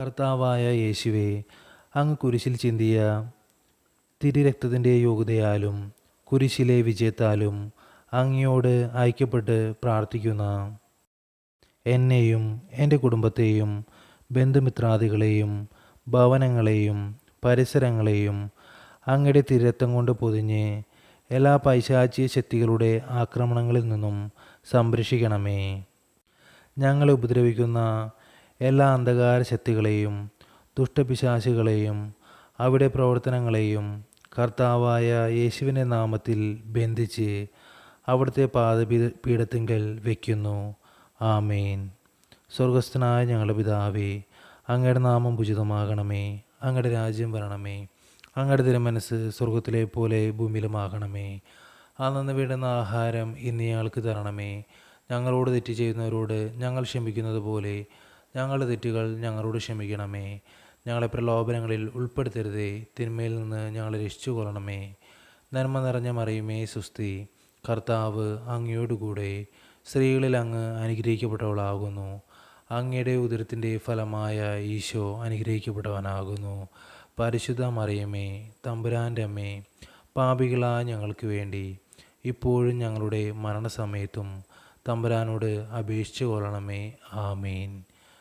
കർത്താവായ യേശുവെ അങ്ങ് കുരിശിൽ ചിന്തിയ തിരുരക്തത്തിന്റെ യോഗ്യതയാലും കുരിശിലെ വിജയത്താലും അങ്ങയോട് ഐക്യപ്പെട്ട് പ്രാർത്ഥിക്കുന്ന എന്നെയും എന്റെ കുടുംബത്തെയും ബന്ധുമിത്രാദികളെയും ഭവനങ്ങളെയും പരിസരങ്ങളെയും അങ്ങയുടെ തിരത്തം കൊണ്ട് പൊതിഞ്ഞ് എല്ലാ പൈശാചിക ശക്തികളുടെ ആക്രമണങ്ങളിൽ നിന്നും സംരക്ഷിക്കണമേ. ഞങ്ങളെ ഉപദ്രവിക്കുന്ന എല്ലാ അന്ധകാര ശക്തികളെയും ദുഷ്ടപിശാശികളെയും അവിടെ പ്രവർത്തനങ്ങളെയും കർത്താവായ യേശുവിന്റെ നാമത്തിൽ ബന്ധിച്ച് അവിടുത്തെ പാദപീഠ പീഠത്തിങ്കൽ വയ്ക്കുന്നു. ആമേൻ. സ്വർഗസ്ഥനായ ഞങ്ങളുടെ പിതാവേ അങ്ങയുടെ നാമം ഉചിതമാകണമേ. അങ്ങയുടെ രാജ്യം വരണമേ. അങ്ങയുടെ തിരുമനസ് സ്വർഗത്തിലെ പോലെ ഭൂമിയിലുമാകണമേ. അന്നു വീടുന്ന ആഹാരം ഇന്ന് ഞങ്ങൾക്ക് തരണമേ. ഞങ്ങളോട് തെറ്റ് ചെയ്യുന്നവരോട് ഞങ്ങൾ ക്ഷമിക്കുന്നത് പോലെ ഞങ്ങളുടെ തെറ്റുകൾ ഞങ്ങളോട് ക്ഷമിക്കണമേ. ഞങ്ങളെ പ്രലോഭനങ്ങളിൽ ഉൾപ്പെടുത്തരുതേ. തിന്മയിൽ നിന്ന് ഞങ്ങളെ രക്ഷിച്ചു കൊള്ളണമേ നന്മ നിറഞ്ഞ മറിയുമേ സുസ്തി. കർത്താവ് അങ്ങയോടുകൂടെ സ്ത്രീകളിൽ അങ്ങ് അനുഗ്രഹിക്കപ്പെട്ടവളാകുന്നു. അങ്ങയുടെ ഉദരത്തിന്റെ ഫലമായ ഈശോ അനുഗ്രഹിക്കപ്പെട്ടവനാകുന്നു. പരിശുദ്ധ മറിയമേ തമ്പുരാന്റെ അമ്മേ പാപികളായ ഞങ്ങൾക്ക് വേണ്ടി ഇപ്പോഴും ഞങ്ങളുടെ മരണസമയത്തും തമ്പുരാനോട് അപേക്ഷിച്ചു കൊള്ളണമേ ആമേൻ.